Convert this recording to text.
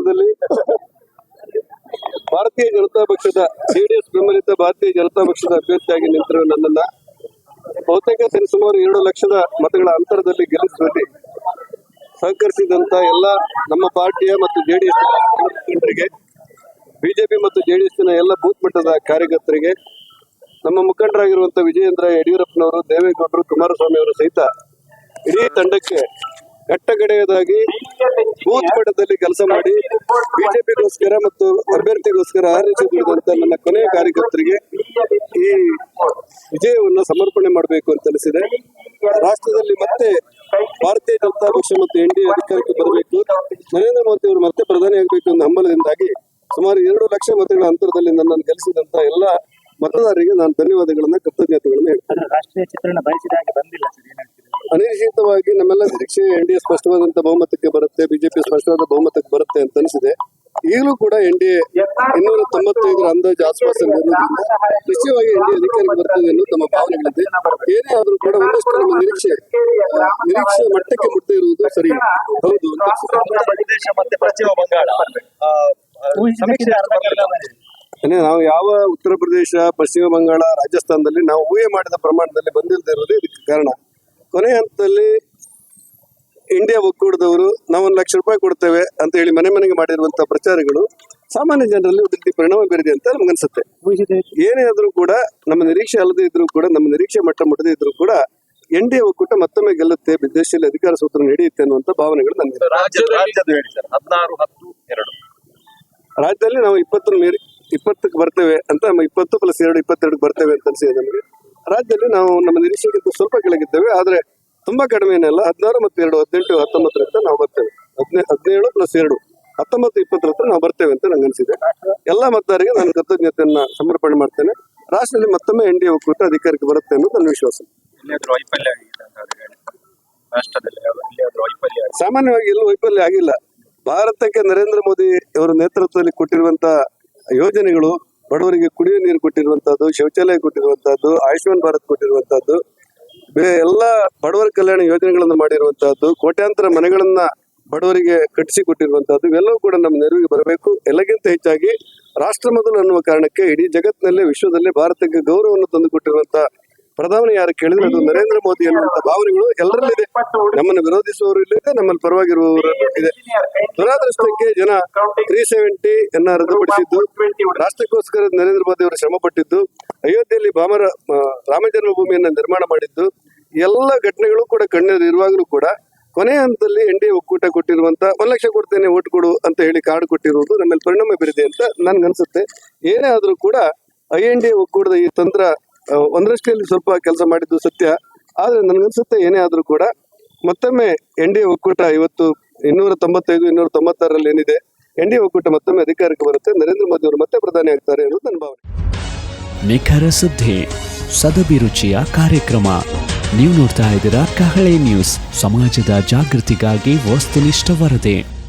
ಕ್ಷೇತ್ರದಲ್ಲಿ ಭಾರತೀಯ ಜನತಾ ಪಕ್ಷದ ಜೆಡಿಎಸ್ ಬೆಂಬಲಿತ ಭಾರತೀಯ ಜನತಾ ಪಕ್ಷದ ಅಭ್ಯರ್ಥಿಯಾಗಿ ನಿಂತಿರುವ ನನ್ನನ್ನ ಬಹುತೇಕ ಸರಿಸುಮಾರು ಎರಡು ಲಕ್ಷದ ಮತಗಳ ಅಂತರದಲ್ಲಿ ಗೆಲ್ಲಿಸುವಲ್ಲಿ ಸಹಕರಿಸಿದಂತ ಎಲ್ಲ ನಮ್ಮ ಪಾರ್ಟಿಯ ಮತ್ತು ಜೆಡಿಎಸ್ ಮುಖಂಡರಿಗೆ, ಬಿಜೆಪಿ ಮತ್ತು ಜೆಡಿಎಸ್ನ ಎಲ್ಲ ಬೂತ್ ಮಟ್ಟದ ಕಾರ್ಯಕರ್ತರಿಗೆ, ನಮ್ಮ ಮುಖಂಡರಾಗಿರುವಂತಹ ವಿಜಯೇಂದ್ರ ಯಡಿಯೂರಪ್ಪನವರು, ದೇವೇಗೌಡರು ಕುಮಾರಸ್ವಾಮಿ ಅವರು ಸಹಿತ ಇಡೀ ತಂಡಕ್ಕೆ ಕಟ್ಟಗಡೆಯದಾಗಿ ಬೂತ್ ಮಟ್ಟದಲ್ಲಿ ಕೆಲಸ ಮಾಡಿ ಬಿಜೆಪಿಗೋಸ್ಕರ ಮತ್ತು ಅಭ್ಯರ್ಥಿಗೋಸ್ಕರ ಆರ್ಎಸ್ ದುಡಿದಂತ ನನ್ನ ಕೊನೆಯ ಕಾರ್ಯಕರ್ತರಿಗೆ ಈ ವಿಜಯವನ್ನು ಸಮರ್ಪಣೆ ಮಾಡಬೇಕು ಅಂತ ತಿಳಿಸಿದೆ. ರಾಷ್ಟ್ರದಲ್ಲಿ ಮತ್ತೆ ಭಾರತೀಯ ಜನತಾ ಪಕ್ಷ ಮತ್ತು ಎನ್ ಡಿ ಅಧಿಕಾರಕ್ಕೆ ಬರಬೇಕು. ನರೇಂದ್ರ ಮೋದಿ ಅವರು ಮತ್ತೆ ಪ್ರಧಾನಿ ಆಗಬೇಕು ಅನ್ನೋ ಹಂಬಲದಿಂದಾಗಿ ಸುಮಾರು ಎರಡು ಲಕ್ಷ ಮತಗಳ ಅಂತರದಲ್ಲಿ ನನ್ನನ್ನು ಗೆಲ್ಲಿಸಿದಂತ ಎಲ್ಲ ಮತದಾರರಿಗೆ ನಾನು ಧನ್ಯವಾದಗಳನ್ನ, ಕೃತಜ್ಞತೆಗಳನ್ನ ಹೇಳ್ತೇನೆ. ರಾಷ್ಟ್ರೀಯ ಚಿತ್ರಣ ಬಯಸಿದ ಹಾಗೆ ಬಂದಿಲ್ಲ ಅನಿಶ್ಚಿತವಾಗಿ ನಮ್ಮೆಲ್ಲ ನಿರೀಕ್ಷೆ ಎನ್ ಡಿ ಎ ಸ್ಪಷ್ಟವಾದಂತ ಬಹುಮತಕ್ಕೆ ಬರುತ್ತೆ ಬಿಜೆಪಿ ಸ್ಪಷ್ಟವಾದ ಬಹುಮತಕ್ಕೆ ಬರುತ್ತೆ ಅಂತ ಅನಿಸಿದೆ. ಈಗಲೂ ಕೂಡ ಎನ್ ಡಿ ಎ ಇನ್ನೂರ ತೊಂಬತ್ತೈದರ ಅಂದಾಜು ಆಶ್ವಾಸನೆ ನಿಶ್ಚಯವಾಗಿ ಎನ್ ಡಿ ಅಧಿಕಾರಕ್ಕೆ ಬರ್ತದೆ ಎನ್ನುವ ನಮ್ಮ ಭಾವನೆಗಳಿದೆ. ಏನೇ ಆದರೂ ಕೂಡ ಒಂದಷ್ಟು ನಮ್ಮ ನಿರೀಕ್ಷೆ ನಿರೀಕ್ಷೆ ಮಟ್ಟಕ್ಕೆ ಮುಟ್ಟದೆ ಇರುವುದು ಸರಿ. ಹೌದು ಪ್ರದೇಶ ಮತ್ತೆ ಪಶ್ಚಿಮ ಬಂಗಾಳ ಸಮೀಕ್ಷೆ ನಾವು ಯಾವ ಉತ್ತರ ಪ್ರದೇಶ ಪಶ್ಚಿಮ ಬಂಗಾಳ ರಾಜಸ್ಥಾನದಲ್ಲಿ ನಾವು ಊಹೆ ಮಾಡಿದ ಪ್ರಮಾಣದಲ್ಲಿ ಬಂದಿಲ್ಲದೆ ಇರೋದೇ ಇದಕ್ಕೆ ಕಾರಣ. ಕೊನೆ ಹಂತದಲ್ಲಿ ಇಂಡಿಯಾ ಒಕ್ಕೂಟದವರು ನಾವು ಒಂದು ಲಕ್ಷ ರೂಪಾಯಿ ಕೊಡ್ತೇವೆ ಅಂತ ಹೇಳಿ ಮನೆ ಮನೆಗೆ ಮಾಡಿರುವಂತಹ ಪ್ರಚಾರಗಳು ಸಾಮಾನ್ಯ ಜನರಲ್ಲಿ ಒಂದು ರೀತಿ ಪರಿಣಾಮ ಬೀರಿದೆ ಅಂತ ನಮ್ಗೆ ಅನ್ಸುತ್ತೆ. ಏನೇ ಆದರೂ ಕೂಡ ನಮ್ಮ ನಿರೀಕ್ಷೆ ಅಲ್ಲದೆ ಇದ್ರೂ ಕೂಡ ನಮ್ಮ ನಿರೀಕ್ಷೆ ಮಟ್ಟ ಮುಟ್ಟದೇ ಇದ್ರೂ ಕೂಡ ಎನ್ ಡಿ ಎ ಒಕ್ಕೂಟ ಮತ್ತೊಮ್ಮೆ ಗೆಲ್ಲುತ್ತೆ ದೇಶದಲ್ಲಿ ಅಧಿಕಾರ ಸೂತ್ರ ನಡೆಯುತ್ತೆ ಅನ್ನುವಂತ ಭಾವನೆಗಳು ಸರ್ ಹದಿನಾರು ಹತ್ತು ಎರಡು. ರಾಜ್ಯದಲ್ಲಿ ನಾವು ಇಪ್ಪತ್ತು ಮೀರಿ ಇಪ್ಪತ್ತಕ್ಕೆ ಬರ್ತೇವೆ ಅಂತ ನಮ್ಮ ಇಪ್ಪತ್ತು ಪ್ಲಸ್ ಎರಡು ಇಪ್ಪತ್ತೆರಡಕ್ಕೆ ಬರ್ತೇವೆ ಅಂತ ಅನ್ಸಿದೆ ನಮಗೆ. ರಾಜ್ಯದಲ್ಲಿ ನಾವು ನಮ್ಮ ನಿರೀಕ್ಷೆಗಿಂತ ಸ್ವಲ್ಪ ಕೆಳಗಿದ್ದೇವೆ ಆದರೆ ತುಂಬಾ ಕಡಿಮೆ ಏನಲ್ಲ ಹದಿನಾರು ಮತ್ತು ಎರಡು ಹದಿನೆಂಟು ಹತ್ತೊಂಬತ್ತರ ಹತ್ರ ನಾವು ಬರ್ತೇವೆ. ಹದಿನೈದು ಹದಿನೇಳು ಪ್ಲಸ್ ಎರಡು ಹತ್ತೊಂಬತ್ತು ಇಪ್ಪತ್ತರ ಹತ್ರ ನಾವು ಬರ್ತೇವೆ ಅಂತ ನಂಗೆ ಅನಿಸಿದೆ. ಎಲ್ಲ ಮತದಾರರಿಗೆ ನಾನು ಕೃತಜ್ಞತೆಯನ್ನ ಸಮರ್ಪಣೆ ಮಾಡ್ತೇನೆ. ರಾಷ್ಟ್ರದಲ್ಲಿ ಮತ್ತೊಮ್ಮೆ ಎನ್ ಡಿ ಎ ಒಕ್ಕೂಟ ಅಧಿಕಾರಕ್ಕೆ ಬರುತ್ತೆ ಅನ್ನೋದು ನನ್ನ ವಿಶ್ವಾಸ. ಸಾಮಾನ್ಯವಾಗಿ ಎಲ್ಲೂ ವೈಫಲ್ಯ ಆಗಿಲ್ಲ. ಭಾರತಕ್ಕೆ ನರೇಂದ್ರ ಮೋದಿ ಅವರ ನೇತೃತ್ವದಲ್ಲಿ ಕೊಟ್ಟಿರುವಂತಹ ಯೋಜನೆಗಳು ಬಡವರಿಗೆ ಕುಡಿಯುವ ನೀರು ಕೊಟ್ಟಿರುವಂತಹದ್ದು, ಶೌಚಾಲಯ ಕೊಟ್ಟಿರುವಂತಹದ್ದು, ಆಯುಷ್ಮಾನ್ ಭಾರತ್ ಕೊಟ್ಟಿರುವಂತಹದ್ದು ಬೇರೆ ಎಲ್ಲ ಬಡವರ ಕಲ್ಯಾಣ ಯೋಜನೆಗಳನ್ನು ಮಾಡಿರುವಂತಹದ್ದು, ಕೋಟ್ಯಾಂತರ ಮನೆಗಳನ್ನ ಬಡವರಿಗೆ ಕಟ್ಟಿಸಿ ಕೊಟ್ಟಿರುವಂತಹದ್ದು, ಇವೆಲ್ಲವೂ ಕೂಡ ನಮ್ಮ ನೆರವಿಗೆ ಬರಬೇಕು. ಎಲ್ಲಕ್ಕಿಂತ ಹೆಚ್ಚಾಗಿ ರಾಷ್ಟ್ರ ಮೊದಲು ಅನ್ನುವ ಕಾರಣಕ್ಕೆ ಇಡೀ ಜಗತ್ತಿನಲ್ಲೇ, ವಿಶ್ವದಲ್ಲೇ ಭಾರತಕ್ಕೆ ಗೌರವವನ್ನು ತಂದುಕೊಟ್ಟಿರುವಂತಹ ಪ್ರಧಾನಿ ಯಾರು ಕೇಳಿದ್ರೆ ಅದು ನರೇಂದ್ರ ಮೋದಿ ಅನ್ನುವಂತ ಭಾವನೆಗಳು ಎಲ್ಲರಲ್ಲಿದೆ. ನಮ್ಮನ್ನು ವಿರೋಧಿಸುವವರು ಇಲ್ಲಿದೆ ನಮ್ಮಲ್ಲಿ ಪರವಾಗಿರುವವರು ಇದೆ ದುರಾದೃಷ್ಟಕ್ಕೆ ಜನ ತ್ರೀ ಸೆವೆಂಟಿ ಅನ್ನ ರದ್ದುಪಡಿಸಿದ್ದು ರಾಷ್ಟ್ರಕ್ಕೋಸ್ಕರ ನರೇಂದ್ರ ಮೋದಿ ಅವರು ಶ್ರಮ ಪಟ್ಟಿದ್ದು ಅಯೋಧ್ಯೆಯಲ್ಲಿ ಬಾಮರ ಆ, ರಾಮ ಜನ್ಮಭೂಮಿಯನ್ನ ನಿರ್ಮಾಣ ಮಾಡಿದ್ದು. ಎಲ್ಲ ಘಟನೆಗಳು ಕೂಡ ಕಣ್ಣೀರು ಇರುವಾಗಲೂ ಕೂಡ ಕೊನೆಯ ಹಂತದಲ್ಲಿ ಎನ್ ಡಿ ಒಕ್ಕೂಟ ಕೊಟ್ಟಿರುವಂತ ಒಂದ್ ಲಕ್ಷ ಕೊಡ್ತೇನೆ ಓಟ್ ಕೊಡು ಅಂತ ಹೇಳಿ ಕಾರ್ಡ್ ಕೊಟ್ಟಿರುವುದು ನಮ್ಮಲ್ಲಿ ಪರಿಣಾಮ ಬೀರಿದೆ ಅಂತ ನನ್ಗನ್ಸುತ್ತೆ. ಏನೇ ಆದ್ರೂ ಕೂಡ ಐ ಎನ್ ಡಿ ಒಕ್ಕೂಟದ ಈ ತಂತ್ರ ಒಂದರಷ್ಟಲ್ಲಿ ಸ್ವಲ್ಪ ಕೆಲಸ ಮಾಡಿದ್ದು ಸತ್ಯ. ಆದರೆ ನನಗನ್ಸುತ್ತೆ ಏನೇ ಆದರೂ ಕೂಡ ಮತ್ತೊಮ್ಮೆ ಎನ್ ಡಿ ಒಕ್ಕೂಟ ಇವತ್ತು ಇನ್ನೂರ ತೊಂಬತ್ತೈದು, ಇನ್ನೂರ ತೊಂಬತ್ತಾರರಲ್ಲಿ ಏನಿದೆ, ಎನ್ ಡಿ ಒಕ್ಕೂಟ ಮತ್ತೊಮ್ಮೆ ಅಧಿಕಾರಕ್ಕೆ ಬರುತ್ತೆ. ನರೇಂದ್ರ ಮೋದಿ ಅವರು ಮತ್ತೆ ಪ್ರಧಾನಿ ಆಗ್ತಾರೆ ಅನ್ನೋದು ನನ್ನ ಭಾವನೆ. ನಿಖರ ಸುದ್ದಿ ಸದಭಿರುಚಿಯ ಕಾರ್ಯಕ್ರಮ. ನೀವು ನೋಡ್ತಾ ಇದ್ದೀರಾ ಕಹಳೆ ನ್ಯೂಸ್. ಸಮಾಜದ ಜಾಗೃತಿಗಾಗಿ ವಸ್ತುನಿಷ್ಠ ವರದಿ.